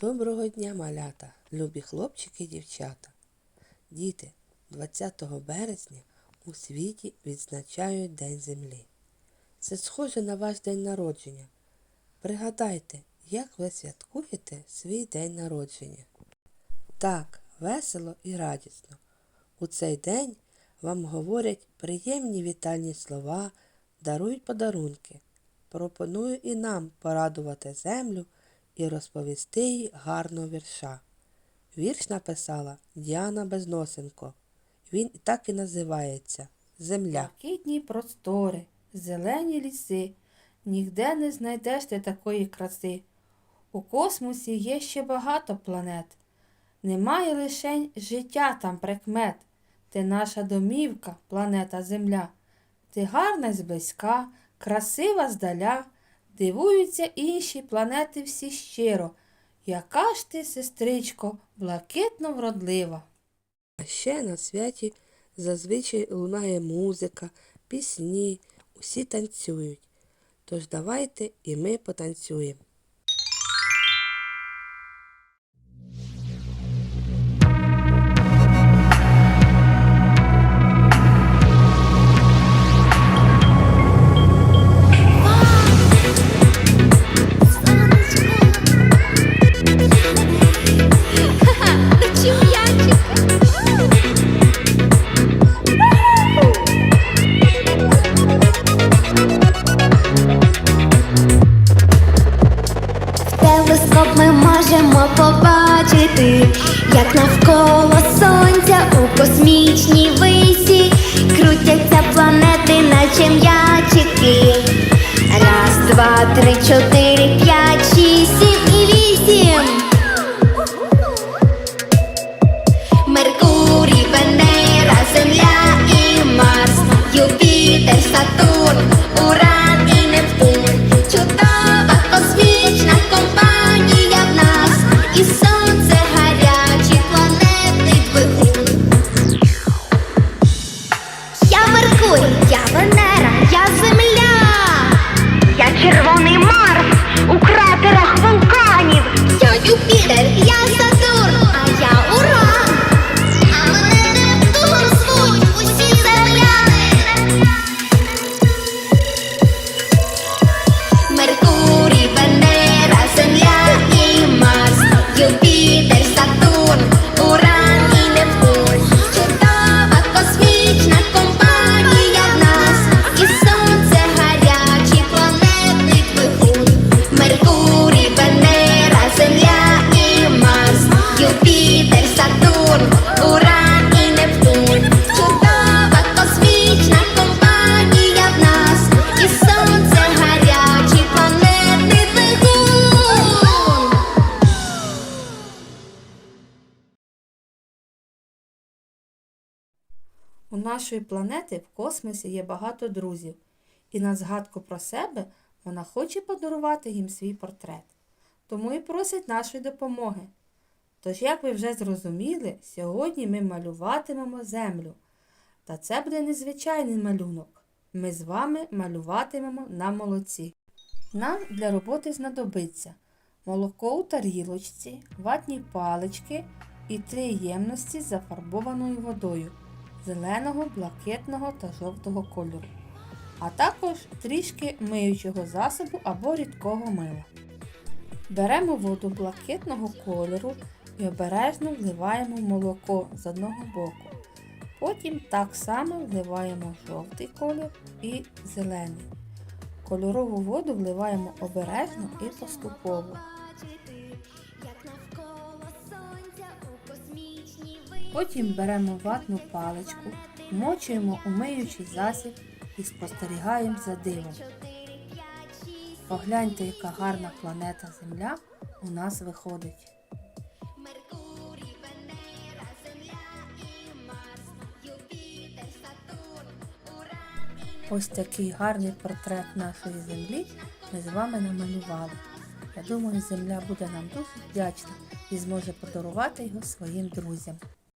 Доброго дня, малята, любі хлопчики і дівчата. Діти, 20 березня у світі відзначають День Землі. Це схоже на ваш день народження. Пригадайте, як ви святкуєте свій день народження. Так, весело і радісно. У цей день вам говорять приємні вітальні слова, дарують подарунки. Пропоную і нам порадувати землю і розповісти їй гарного вірша. Вірш написала Діана Безносенко. Він так і називається Земля. Блакитні простори, зелені ліси, нігде не знайдеш ти такої краси. У космосі є ще багато планет. Немає лишень життя там прикмет. Ти наша домівка, планета Земля. Ти гарна зблизька, красива здаля. Дивуються інші планети всі щиро. Яка ж ти, сестричко, блакитно вродлива. А ще на святі зазвичай лунає музика, пісні, усі танцюють. Тож давайте і ми потанцюємо. Побачити, як навколо сонця у космічній висі крутяться планети, наче м'ячики. Раз, два, три, чотири, Меркурій, я Венера, я Земля. Я червоний Марс у кратерах вулканів. Я Юпітер, я У нашої планети в космосі є багато друзів, і на згадку про себе вона хоче подарувати їм свій портрет. Тому і просить нашої допомоги. Тож, як ви вже зрозуміли, сьогодні ми малюватимемо землю. Та це буде незвичайний малюнок. Ми з вами малюватимемо на молоці. Нам для роботи знадобиться молоко у тарілочці, ватні палички і три ємності з зафарбованою водою зеленого, блакитного та жовтого кольору, а також трішки миючого засобу або рідкого мила. Беремо воду блакитного кольору і обережно вливаємо молоко з одного боку. Потім так само вливаємо жовтий колір і зелений. Кольорову воду вливаємо обережно і поступово. Потім беремо ватну паличку, вмочуємо у миючий засіб і спостерігаємо за дивом. Погляньте, яка гарна планета Земля у нас виходить. Ось такий гарний портрет нашої землі ми з вами намалювали. Я думаю, земля буде нам дуже вдячна і зможе подарувати його своїм друзям.